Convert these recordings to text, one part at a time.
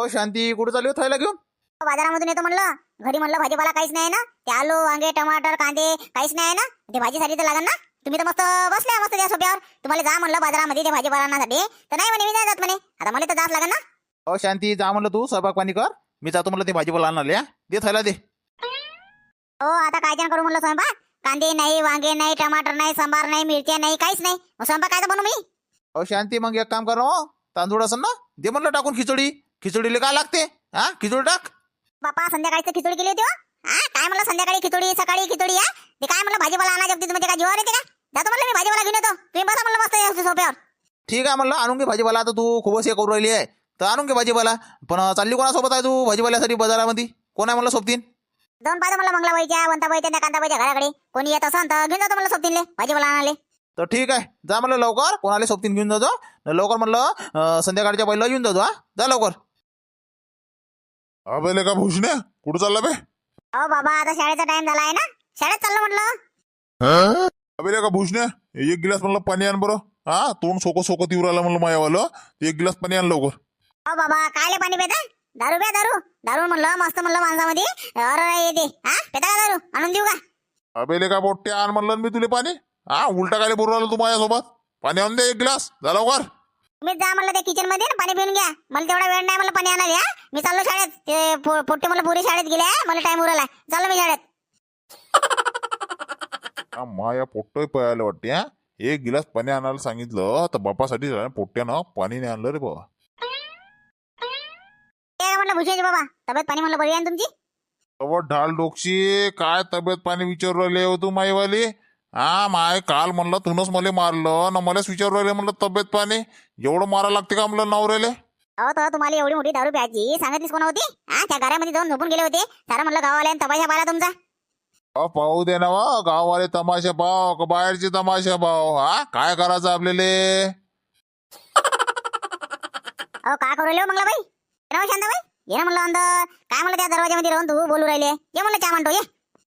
हो शांती कुठे चालू थैला घेऊन? बाजारामधून येतो म्हणलं. घरी म्हणलं भाजीपाला काहीच नाही ना? ते आलू वांगे टमाटर कांदे काहीच नाही ना? ते भाजीसाठी तर लागन ना? तुम्ही तर मस्त बसले मस्त त्या सोप्यावर. तुम्हाला जा म्हणलं बाजारामध्ये ते भाजीपाला आणण्यासाठी तर नाही म्हणे मी नाही जात म्हणे. आता मला तर जात लागन ना? हो शांती जा म्हणलं तू स्वयंपाक पाणी कर. मी जातो म्हणलं ते भाजीपाला आणले हा दे थैला दे. हो आता काय जण करू म्हणलं स्वयंपाक? कांदे नाही वांगे नाही टमाटर नाही सांबार नाही मिरच्या नाही काहीच नाही. मग स्वयंपाक काय बनू मी? हो शांती मग एक काम कर हो. तांदूळ असेल ना दे म्हणलं टाकून खिचडी. खिचडीला काय लागते? हा? खिचडी टाक. बापा संध्याकाळी खिचडी केली होती हो. हा? काय म्हणलं संध्याकाळी खिचडी सकाळी खिचडी हा? ते काय म्हणलं भाजीपाला आणा जगती म्हणजे काय जीवावर येते का? जातो म्हणलं मी भाजीपाला घेऊन येतो. तुम्ही बसा म्हणलं मस्त या सोप्यावर ठीक आहे म्हणलं आणून घे भाजीपाला. आता तू खूपच हे करू राहिली आहे. तर आणून घे भाजीपाला. पण चालली कोणासोबत आहे तू भाजीपाल्यासाठी बाजारामध्ये? कोण आहे म्हणलं सोबतीन? जाऊन पाहतो म्हणलं मंगलाबाईच्या वंताबाईच्या त्या कांताबाईच्या घराकडे. कोणी येत असन तर घेऊन जातो म्हणलं सोबतीनले भाजीपाला आणाले तर ठीक आहे. जा म्हणलं लवकर. कोणाला सोबतीन घेऊन जातो. लवकर म्हणलं अं, संध्याकाळच्या पहिलं येऊन जातो हा? जा लवकर. अबे का भूषण्या कुठं चालला बे? अहो बाबा आता शाळेचा टाइम झाला आहे ना. शाळेत चाललो म्हटलं. अबे का भूषण्या एक गिलास म्हणलं पाणी आण बरं. हा तोंड सोको सोको तिवर आलं म्हणलं मायावालं. ते एक गिलास पाणी आण लवकर. अहो बाबा कायले पाणी पेता? दारू प्या दारू. दारू म्हणलं मस्त म्हणलं माणसामध्ये. अरे येते हा पेता का दारू आणून देऊ का? अबे का पोट्ट्या आण म्हणलं मी तुले पाणी. हा उलटा काय बोलू राहिलं तू माझ्यासोबत? पाणी आणून दे एक गिलास. जा लवकर. तुम्ही जा म्हणलं त्या किचनमध्ये ना पाणी पिऊन घ्या. मला तेवढा वेळ नाही मला पाणी हा. मी चाललो शाळेत. ते पोट्टे मला पुरी शाळेत गेले मला टाइम उरला. चाललो मी शाळेत. माया पोट्टोय पळायला वाटते हा. एक गिलास पाणी आणायला सांगितलं तर बापासाठी पोट्ट्यानं पाणी नाही आणलं रे बाबा म्हणलं बाबा? तब्येत पाणी म्हणलं बरी आहे ना तुमची? ढाल डोक्षी काय तब्येत पाणी विचारू राहिले हो तू माईवाली? हा माय काल म्हणलं तुनच मला मारलं ना मलाच विचारू राहिले म्हणलं तब्येत पाणी एवढं मारा लागते का म्हणलं नवऱ्याले? अहो तर तुम्हाला एवढी मोठी दारू प्यायची. सांगितलीस कोण होती? हा त्या घरामध्ये जाऊन झोपून गेले होते. सारा म्हणलं गावाला तमाशा पाहिला तुमचा. अ पाहू दे ना वा गाववाले तमाशा पाव का बाहेरचे तमाशा पाव हा काय करायचं आपल्याला? अहो काय करू राहिले हो मंगला बाई ना शांताबाई. ये ना म्हणलं अंदर. काय म्हणलं त्या दरवाजामध्ये राहून तू बोलू राहिले? ये म्हणलं चहा म्हणतो ये.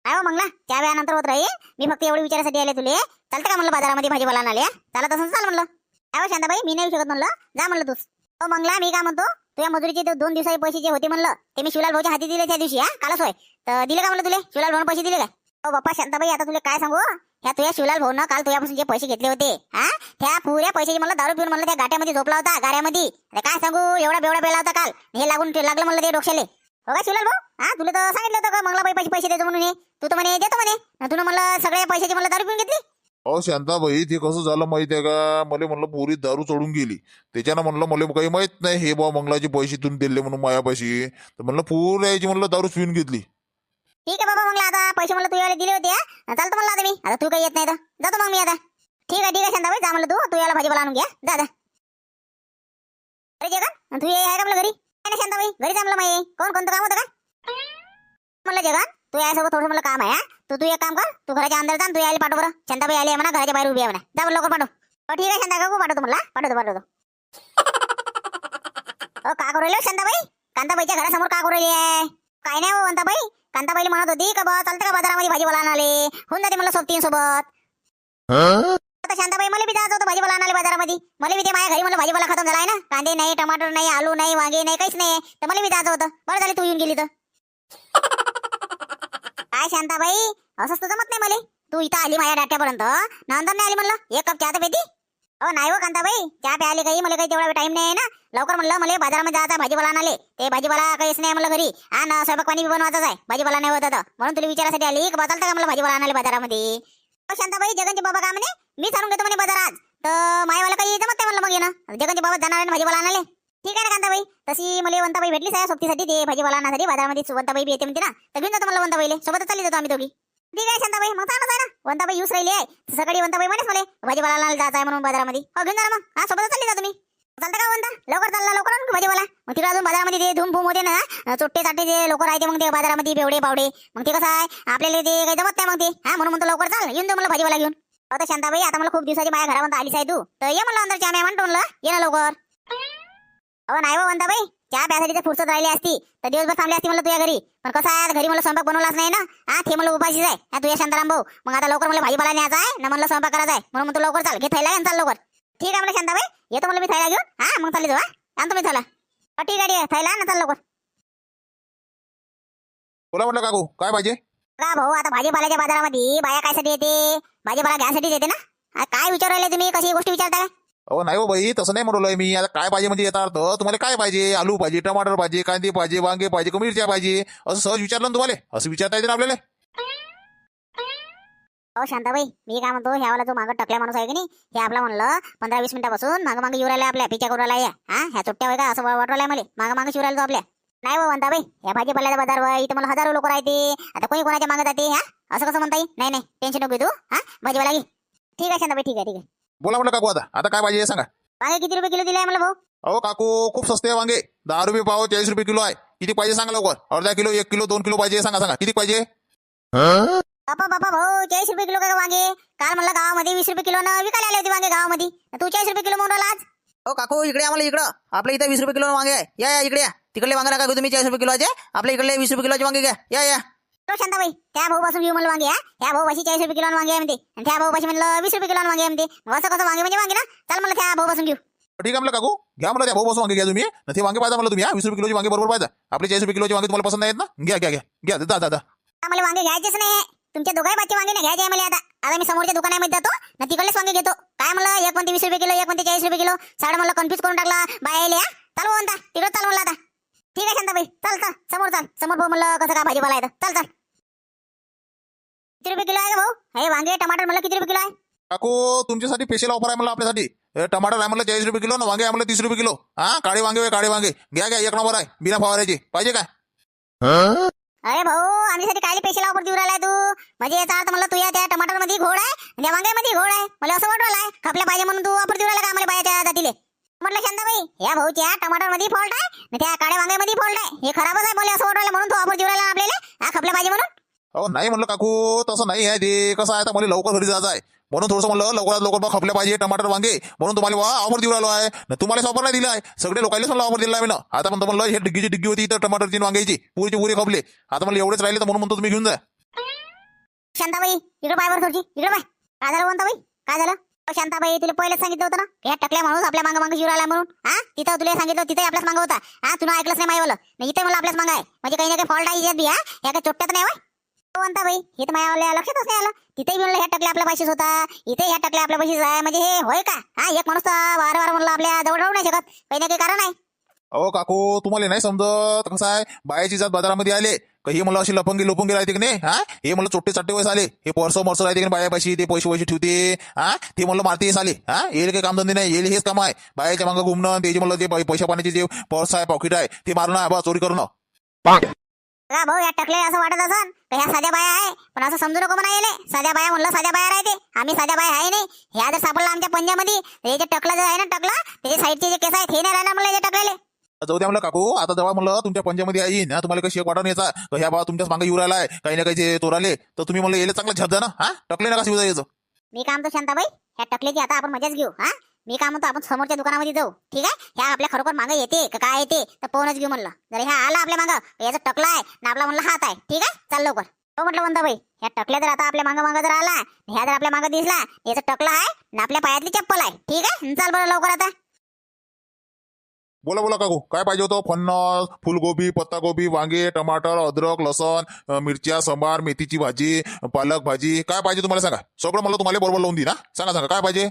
काय हो मंगला? त्या वेळानंतर होत राही मी फक्त एवढी विचारासाठी आले तुले. चालतं का म्हणलं बाजारामध्ये भाजीपाला आणाले चालत असं चाल म्हणलं. काय हो शांताबाई? मी नाही शकत म्हणलं. जा म्हणलं तूच. हो मंगला मी काय म्हणतो? तुझ्या मजुरीचे ते दोन दिवसाचे पैसे जे होते म्हणलं ते मी शिवलाल भाऊच्या हाती दिले त्या दिवशी हा? कालच होय. तर दिले का म्हणलं तुले? शिवलाल भाऊ पैसे दिले का हो बाप्पा शांताबाई आता तुला काय सांगू? ह्या तुझ्या शिवलाल भाऊनं काल तुझ्यापासून जे पैसे घेतले होते हा? त्या पुऱ्या पैशाची मला दारू पिऊन म्हणलं त्या गाट्यामध्ये झोपला होता गाऱ्यामध्ये. काय सांगू? एवढा बेवडा पेला होता काल. हे लागून लागलं म्हणलं ते डोक्याले. हो का शिवलाल भाऊ? हा तुला तर सांगितलं होतं का मंगलाबाई पैसे पैसे देतो म्हणून हे. तू तर म्हणे देतो म्हणे. तुला म्हणलं सगळ्या पैशाची मला दारू पिऊन घेतली? अहो शांताबाई ते कसं झालं माहिती आहे का? मला म्हणलं पोरी दारू चढून गेली. त्याच्यानं म्हणलं मला काही माहीत नाही हे बा मंगलाचे पैसे तुम्ही दिले म्हणून मायापाशी. तर म्हणलं पूर यायची म्हणलं दारू पिऊन घेतली. ठीक आहे बाबा मग आता पैसे मला तुझ्याला दिले होते? चालतं म्हणलं आता मी. आता तू काही येत नाही तर. जातो मग मी आता. ठीक आहे ठीक आहे शांताबाई. जा म्हणलं तू. तू याला भाजीपाला आणून घ्या जा जा. अरे जगन तू ये आहे का म्हणलं घरी? शांताबाई घरी माई. कोण कोणतं काम होतं का? म्हणलं जगन तू यासोबत थोडं मला काम आहे तू तू एक काम कर तू घराच्या अंदर जा तू यायला पाठव बरं. शांताबाई आली म्हणा घराच्या बाहेर उभी आहे म्हणा. जा लवकर पाठव. हो ठीक आहे शांता काकू पाठवतो मला पाठवतो पाठवतो. हो, का करू राहिले हो, शांताबाई? कांताबाईच्या घरासमोर का करू राहिली आहे? काय नाही हो कांताबाई. म्हणत होती का बा चालतं का बाजारामध्ये भाजीपाला आणाले होऊन जाते मला सोबतीन सोबत. आता शांताबाई मला बी जायचं होतं भाजीपाला आणाले बाजारामध्ये. मला बी ते माझ्या घरी मला भाजीपाला खतम झालाय ना. कांदे नाही टमाटर नाही आलू नाही वांगे नाही काहीच नाही. तर मला बी जायचं होतं. बरं झालं तू येऊन गेली तर. काय शांताबाई? असंच तर जमत नाही मला. तू इथं आली माझ्या डाट्यापर्यंत. नंतर नाही आली म्हणलं? एक कप चहा तर पेती. हो नाही हो कांताबाई. चहा प्यायला काही. मला काही तेवढा टाइम नाही आहे ना. लवकर म्हणलं मला बाजारामध्ये जायचं भाजीपाला आणाले ते भाजीपाला काहीच नाही म्हणलं घरी. हा ना स्वयंपाक पाणी बी बनवायचं आहे. भाजीपाला नाही होत म्हणून तुला विचारासाठी आली. का चालतं का मला भाजीपाला आणाले बाजारामध्ये? शांताबाई जगनचे बाबा का म्हणे? मी सांगून घेतो म्हणे बाजारात. तर मायवाला काही जमत नाही म्हणलं मग येणं. जगनचे बाबा जाणार आहे भाजीवाला आणाले. ठीक आहे ना कांताबाई? तशी मला वंताबाई भेटलीच आहे सोबतीसाठी. ते भाजीवाला आणण्यासाठी बाजारामध्ये वंताबाई बी येते म्हणते ना. तर घेऊन जातो मला वंताबाईले. सोबतच चालली जातो आम्ही दोघी. ठीक आहे शांताबाई मग सांगा ना वंताबाई यूस राहिली आहे. सकाळी वंताबाई म्हणेच मला भाजीवाला आणायला जायचं आहे म्हणून बाजारामध्ये. हो घेऊन जा मग. हा सोबतच चालली जा तुम्ही चालतं का हो वंता? लवकर चालला लवकर आणून भाजीवाला मग तिकडे अजून बाजारामध्ये ते धूम फूम होते ना चोट्टे चाटे जे लोक राहते मग ते बाजारामध्ये बेवडे बावडे मग ते कसं आहे आपल्याला ते काही जमत नाही मग ते. हा म्हणून म्हणतो लवकर चाल येऊन दे मला भाजीवाला घेऊन. आता शांताबाई आता मला खूप दिवसाची माझ्या घरामध्ये आलीच आहे तू. तर ये म्हणलं अंदर चहा म्हणतो म्हणलं ये ना लवकर. हो नाही वंताबाई चहा प्यासाठी तर फुरसत राहिली असती. तर दिवसभर थांबली असती मला तुझ्या घरी. पण कसं आहे घरी मला स्वयंपाक बनवलाच नाही ना? हा ते मला उपाशीच आहे. हा तुझ्या शांताराम भाऊ. मग आता लवकर मला भाजीपाला न्यायचा आहे ना मला स्वयंपाक करायचा आहे. म्हणून तू लवकर चाल. घे थैला आणि चाल लवकर. ठीक आहे मला शांताबाई. येतो मला मी थैला घेऊन. हा मग चालली जाऊ हा. मी थैला. ठीक आहे ठीक आहे. थैला ना चाल लवकर. बोला म्हटलं काकू काय पाहिजे का भाऊ आता भाजीपाल्याच्या बाजारामध्ये बाया कायसाठी येते? भाजीपाला घ्यायसाठीच येते ना? आ, काय विचारू राहिले तुम्ही? कशी गोष्टी विचारता काय अहो नाही हो बाई तसं नाही म्हणलोय मी. आता काय पाहिजे म्हणजे येता अर्थ? तुम्हाला काय पाहिजे? आलू पाहिजे टमाटर पाहिजे कांदे पाहिजे वांगे पाहिजे का मिरच्या पाहिजे? असं सहज विचारलं ना तुम्हाला? असं विचारता येते ना आपल्याला? हो शांताबाई मी काय म्हणतो ह्यावाला जो मागं टकल्या माणूस आहे की नाही हे आपला म्हणलं पंधरा वीस मिनिटापासून मागं मागं येऊ राहिला आपल्या पिच्या करू राहिला. हा ह्या चुट्ट्या होय का? असं वाटू राहिला मला मागं मागं शिवरायला तो आपल्या. नाही हो म्हणता या भाजीपाल्याचा बाजार वय इथं मला हजारो लोक राहते आता कोणी कोणाच्या मागं जाते हा? असं कसं म्हणता येईल नाही नाही टेन्शन नको घेऊ तू. हा? भाजीपाला घे. ठीक आहे शांताबाई ठीक आहे ठीक आहे. बोला म्हटलं काकू आता. आता काय पाहिजे हे सांगा. वांगे किती रुपये किलो दिले आहे मला भाऊ? अहो काकू खूप स्वस्त आहे वांगे. दहा रुपये पाव चाळीस रुपये किलो आहे. किती पाहिजे सांगा लवकर. अर्धा किलो एक किलो दोन किलो पाहिजे सांगा सांगा. किती पाहिजे? बापा बापा भाऊ चाळीस रुपये किलो का वांगे? काल म्हणलं गावामध्ये वीस रुपये किलो विकायला आले होते वांगे गावामध्ये. तू चाळीस रुपये किलो म्हणून राहिला आज? हो काकू इकडे आम्हाला इकडं. आपल्या इथे वीस रुपये किलो वांगे आहे. या या इकडे या. तिकडले वांगे नका घेऊ तुम्ही चाळीस रुपये किलोचे. आपल्या इकडले वीस रुपये किलोचे वांगे घ्या. या या. तो शांताबाई त्या भाऊ पासून घेऊ म्हणलं वांगे हा? त्या भाऊ पाशी चाळीस रुपये किलो वांगे आहे म्हणते. आणि त्या भाऊ पाशी म्हणलं वीस रुपये किलो वांगे आहे म्हणते असं कसं वांगे म्हणजे वांगे ना? चल मला त्या भाऊ पासून घेऊ. ठीक आहे म्हणलं काकू. घ्या म्हणलं त्या भाऊ बसून वांगे घ्या तुम्ही. न ते वांगे पाहिजे म्हणलं तुम्ही हा? वीस रुपये किलोचे वांगे बरोबर पाहिजे आपले चाळीस रुपये किलोचे वांगे तुम्हाला पसंत नाहीत ना? घ्या घ्या घ्या. घ्या जा आता मला वांगे घ्यायचेच नाही. तुमच्या दोघाही बाचे वांगे नाही घ्यायचे मला आता. आता मी समोरच्या दुकानामध्ये जातो ना तिकडलेच वांगे घेतो. काय म्हणलं? एक म्हणते वीस रुपये किलो एक म्हणते चाळीस रुपये किलो. साडे मला कन्फ्युज करून टाकला. बायाले हा चालू म्हणता. तिकडे चालू म्हणलं आता. ठीक आहे शांताबाई. चल चल. समोर चाल. समोर भाऊ म्हणलं कसं काय भाजीपाला आहे तर. चल चल. किती रुपये किलो आहे का भाऊ? हे वांगे टमाटर म्हणलं किती रुपये किलो आहे? काकू तुमच्यासाठी स्पेशल ऑफर आहे म्हणलं आपल्यासाठी. हे टमाटर आहे म्हणलं चाळीस रुपये किलो ना वांगे आहे तीस रुपये किलो. हा काळे वांगे होय, काळे वांगे. घ्या घ्या एक नंबर आहे. बिना फवारायचे पाहिजे काय? अरे भाऊ आमच्यासाठी काय पेशल ऑफर देऊ राहिलाय तू? म्हणजे याचा अर्थ मला तू या त्या टमाटरमध्ये घोड आहे आणि त्या वांग्यामध्ये घोड आहे. मला असं वाटू राहिलाय. खपल्या पाहिजे म्हणून तू ऑफर देऊ राहिला का आम्हाला बायाच्या जातीले? म्हटलं शांताबाई या भाऊच्या टमाटरमध्ये फॉल्ट आहे आणि त्या काळ्या वांग्यामध्ये फॉल्ट आहे. हे खराबच आहे मला असं वाटू राहिलं म्हणून तू ऑफर देऊ राहिला आपल्याला? हा खपल्या पाहिजे म्हणून? अहो नाही म्हणलं काकू तसं नाही आहे ते. कसं आहे आता मला लवकर घरी जायचं आहे. म्हणून थोडंसं म्हणलं लवकरात लवकर बा खपल्या पाहिजे टमाटर वांगे. म्हणून तुम्हाला वा ऑफर देऊ राहिलो आहे. न तुम्हाला ऑफर नाही दिला आहे. सगळे लोकांनीच मला ऑफर दिला आहे ना आता म्हणतो म्हणलं हे डिग्गीची डिग्गी होती तर टमाटरची वांग्याची. पुरीची पुरी खपले. आता मला एवढेच राहिले तर म्हणून म्हणतो तुम्ही घेऊन जा. शांताबाई इकडे पाय बरं इकडे पाय. काय झालं म्हणता बाई काय झालं? शांताबाई तुला पहिलेच सांगितलं होतं ना? या टकल्या माणूस आपल्या मागं मागं शिवरायला म्हणून. हा? तिथं तुला सांगितलं तिथे आपल्याच मागं होता. हा? तुला ऐकलंच नाही मायवलं. नाही इथे मला आपल्याच मागं आहे. म्हणजे काही ना काही फॉल्ट आहे याच्यात बी हा? या काही चोट्ट्यात नाही म्हणता बाई. हे तर माझ्या लक्षातच नाही आलं. तिथेही म्हणलं ह्या टकल्या आपल्या पाशीच होता. इथे ह्या टकल्या आपल्या पाशीच आहे. म्हणजे हे होय का? हा एक माणूस तर वार वार म्हणलं आपल्या जवळ राहू नाही शकत. काही ना काही कारण आहे. अहो काकू तुम्हाला नाही समजत. कसं आहे? बायाची जात बाजारामध्ये आले. का हे मला अशी लपंगी लोपंगी राहते की नाही? हा? हे मला चोट्टे चाट्टे वयस आले. हे परसो मरसो राहते की नाही बायापाशी? ते पैसे पैसे ठेवते. हा? ते म्हणलं मारते आले हा? येईल काही कामधंदे नाही. येईल हेच काम आहे. बायाच्या मागं घुमणं त्याचे म्हणलं जे पैशा पाण्याचे जे पर्स आहे पॉकेट आहे ते मारणं बा चोरी करणं का भाऊ या टकले असं वाटत असन ह्या साध्या बाया आहे? पण असं समजू नको म्हणा येले साध्या बाया म्हणलं साध्या बाया राहते. आम्ही साध्या बाया आहे नाही. ह्या जर सापडला आमच्या पंजामध्ये हे जे टकला जे आहे ना टकला त्याच्या साईडचे जे केस आहेत हे नाही राहणार म्हणलं याच्या टकलेले. जाऊ द्या म्हणलं काकू. आता जेव्हा म्हणलं तुमच्या पंजामध्ये आहे ना तुम्हाला काही शेक वाटून यायचा का ह्या बा तुमच्याच मागे येऊ राहिलाय काही ना काही जे चोराले तर तुम्ही म्हणलं येले चांगलं झप जा ना हा? टकले नका शिवजा यायचं मी काय म्हणतो शांताबाई ह्या टकल्याची आता आपण मजाच घेऊ हा? मी काय म्हणतो आपण समोरच्या दुकानामध्ये जाऊ. ठीक आहे? ह्या आपल्या खरोखर मागे येते का काय येते? तर पोहनच घेऊ म्हणलं. जर ह्या आला आपल्या मागं याचा टकला आहे. ना आपला म्हणलं हात आहे. ठीक आहे? चाल लवकर. हो म्हटलं भाई ह्या टकल्या जर आता आपल्या मागं मागं जर आला ह्या जर आपल्या मागं दिसला याचा टकला आहे ना आपल्या पायातली चप्पल आहे. ठीक आहे? चाल बरं लवकर आता. बोला बोला काकू. काय पाहिजे होतं? फन्नस फुलगोबी पत्तागोबी वांगे टमाटर अद्रक लसण मिरच्या सांबार मेथीची भाजी पालक भाजी. काय पाहिजे तुम्हाला सांगा? सगळं मला तुम्हाला बरोबर लावून दे ना सांगा सांगा. काय पाहिजे?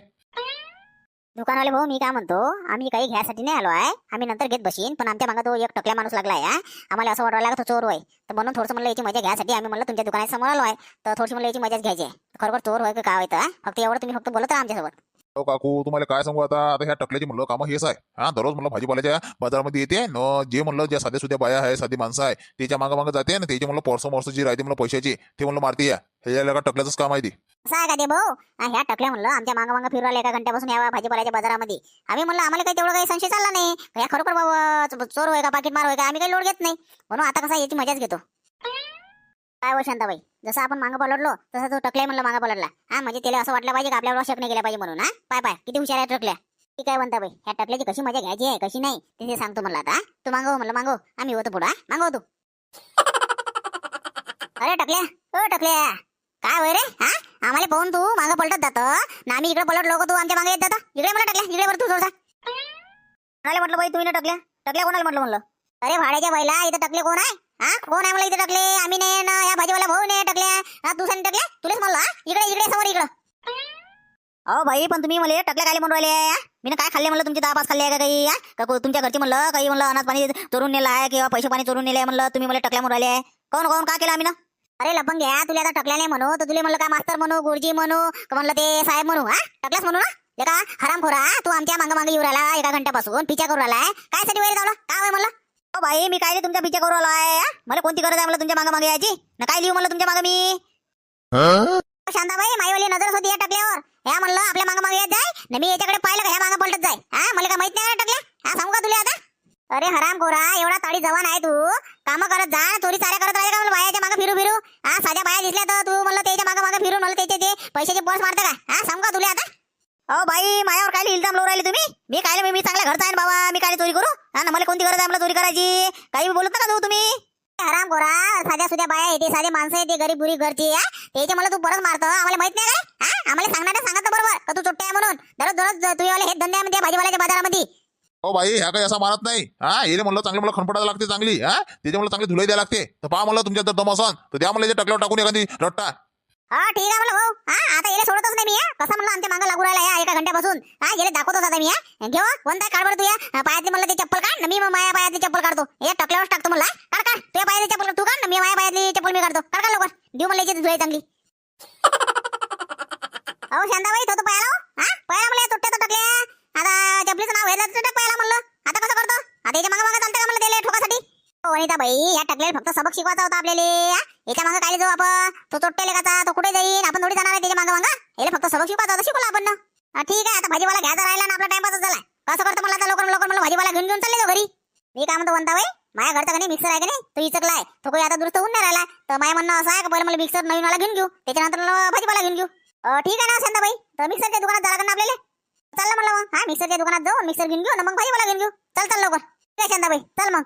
दुकानवाले भाऊ मी काय म्हणतो आम्ही काही घ्यायसाठी नाही आलो आहे. आम्ही नंतर घेत बसीन पण आमच्या मागे तो एक टकल्या माणूस लागलाय आम्हाला असं वाटायला लागला चोर होय. तर म्हणून थोडंसं म्हणलं याची मजा घ्यायसाठी आम्ही म्हणलं तुमच्या दुकानासमोर आलो आहे. तर थोडीशी म्हणलं याची मजाच घ्यायची खरोखर चोर होय का काय होतं फक्त एवढं तुम्ही फक्त बोलत राहा आमच्यासोबत. काकू तुम्हाला काय सांगू आता? आता ह्या टकल्याची म्हणलं कामं हेच आहे. हा दररोज म्हणलं भाजीपाल्याच्या बाजारामध्ये येते न जे म्हणलं ज्या साध्या सुद्या बाया आहे साधी माणसं आहे त्याच्या मागं मागं जाते ना त्याचे म्हणलं परसो मरसो जी राहते म्हणलं पैशाची ते म्हणलं मारते या. ह्याला का टकल्याचंच काम आहे ते? असं आहे का ते भाऊ? हा, ह्या टकल्या म्हणलं आमच्या मागं मागं फिरू एका घंट्यापासून या भाजीपाल्याच्या बाजारामध्ये. आम्ही म्हणलं आम्हाला काही तेवढं काही संशय चालला नाही. या खरोखर बाबा चोर होय का पाकिट मार होय का आम्ही काही लोड घेत नाही. म्हणून आता कसा याची मजाच घेतो. काय व शांताबाई? जसं आपण मागं पलटलो तसं तो टकल्या म्हणलं मागं पलटला. हा म्हणजे त्याला असं वाटलं पाहिजे का आपल्यावर शक नाही केला पाहिजे म्हणून हा? पाय पाय किती हुशार आहे टकल्या. ती काय म्हणता बाई? ह्या टकल्याची कशी मजा घ्यायची आहे कशी नाही? ते सांगतो म्हणलं आता तू मागव हो म्हणलं मागव हो. आम्ही होतो पुढं मागव तू. अरे टकल्या ओ टकल्या काय वय रे हा? आम्हाला पाहून तू मागं पलटत जात. ना आम्ही इकडे पलट लोक तू आमच्या मागे येत जाता? इकडे मला टकल्या इकडे बरं तू थोडसा कोणाला म्हटलं बाई तुम्ही ना टकल्या. टकले कोणाला म्हटलं म्हणलं? अरे भाड्याच्या बैला इथं टकले कोण आहे? हा? कोण आहे मला इथे टकले? आम्ही नाही ना या भाजीवाला भाऊ नाही टाकल्या. तू सांग टकले तुलाच म्हणलं हा? इकडे इकडे समोर इकडं. अहो भाई पण तुम्ही मला टकल्या काय म्हणून राहिले? मी काय खाल्ले म्हणलं तुमची दहा पाच खाल्ले आहे का काही? का तुमच्या घरची म्हणलं काही म्हणलं अनाथ पाणी चोरून नेलं आहे किंवा पैसे पाणी चोरून नेले म्हणलं तुम्ही मला टकल्या म्हणून राहिले कोण कोण का केलं आम्ही ना? अरे लपंग घ्या तुला आता टकल्या नाही म्हणू तर तुला म्हणलं काय मास्तर म्हणू गुरुजी म्हणू का म्हणलं ते साहेब म्हणू हा? टकलास म्हणू ना? ले का हराम खोरा तू आमच्या मागं मागे येऊ राहिला एका घंट्यापासून पिचा करू राहिला काय साठी वैर जावला काय म्हणलं? ओ भाई मी काय रे तुमच्या पिच्या करू आलो हा? मला कोणती गरज आहे मला तुमच्या मागे मागे यायची? ना काय लिहू म्हणलं तुमच्या मागे मी? शांताबाई माईवाली नजर होती या टाकल्यावर. ह्या म्हणलं आपल्या मागे मागे येत जाय ना मी याच्याकडे पाहिलं का ह्या मागे पलटत जाय? हा मला काय माहीत नाही का हा सांगू का तुला आता? अरे हराम गोरा एवढा ताडी जवान आहे तू. काम करत जा चोरी चाऱ्या करत राहिले का मला बायाच्या मागे फिरू फिरू? हा साध्या बाया दिसल्या तर तू म्हणलं त्याच्यामागे मागे फिरून मला त्याचे ते पैशाचे पर्स मारते का? हा सांगू का तुला आता? अहो बाई मायावर काय इल्जाम राहिले तुम्ही? मी काय मी मी चांगल्या घरचा आहे ना बाबा मी काय चोरी करू? हा ना मला कोणती गरज आहे? मला चोरी करायची. काही बोलत नका जाऊ तुम्ही. हराम गोरा साध्या सुद्या बाया येते साधे माणसं येते गरीब बुरी घरची हा. त्याचे मला तू परत मारतो. आम्हाला माहीत नाही काय हा आम्हाला सांगणार सांगत बरोबर का तू चोट्टे आहे म्हणून? दररोज दररोज तुम्ही हे धंदे आहे भाजीवाल्याच्या बाजारामध्ये. हो बाई ह्या काही असा मारत नाही. हा हे म्हणलं चांगली मला खणपटायला लागते चांगली हा. त्याच्या मला चांगली धुलाई द्यायला लागते. तर पहा म्हणलं तुमच्या जर दम असन तर द्या मला टकल्यावर टाकून एखादी रट्टा. हा ठीक आहे म्हणलं भाऊ हा आता याला सोडतच नाही मी हा. कसं म्हणलं आमच्या मागं लागू राहिला या एका घंट्यापासून. हा याला दाखवतोच आता मी हा. घेऊ कोणता काढ बरं तू या पायातली म्हणलं ते चप्पल काढ. ना मी माझ्या पायातली चप्पल काढतो. या टकल्यावर टाकतो म्हणला काढ काढ. तुझ्या पायातली चप्पल तू काढ ना मी माझ्या पायातली चप्पल मी काढतो. काढ लवकर. देऊ म्हणलं याची धुळे चांगली. अहो शांताबाई तो तो पायाला हो. हा पायाला म्हणलं तुट्ट्या तर टाकल्या आता चपलीचं नाव घ्यायचं तर टाक पायाला म्हणलं. आता कसं करतो? आता याच्या मागं मागं चालतं का म्हणलं त्याला ठोकासाठी? हो वनिता बाई या टाकलेला फक्त सबक शिकवायचा होता आपल्याला हा? याच्या मागं काय जाऊ आपण? तो चोट्टे का तो कुठे जाईल? आपण थोडी जाणार आहे त्याच्या मागं मागं? याला फक्त सबक शिकवायचा होता शिकवला आपण. ना ठीक आहे आता भाजीवाला घ्यायचा राहिला ना आपला टाइमपास झाला कसं करतो मला आता लवकर लवकर मला भाजीवाला घेऊन घेऊन चालले जाऊ घरी. मी काय म्हणतो म्हणता भाई माझ्या घरचा का नाही मिक्सर आहे का नाही? तो इचकला आहे तो काही आता दुरुस्त होऊन नाही राहिला. तर माझ्या म्हणणं असं आहे का पहिले मला मिक्सर नवीन वाला घेऊन घेऊ. त्याच्यानंतर भाजीपाला घेऊन घेऊ. ठीक आहे ना शांताबाई. तर मिक्सरच्या दुकानात झाला ना आपल्याला? चाललं म्हणलं मग. हा मिक्सरच्या दुकानात जाऊ मिक्सर घेऊन घेऊ ना मग भाजीपाला घेऊन घेऊ. चल चल लवकर. ठीक आहे शांताबाई. चल मग.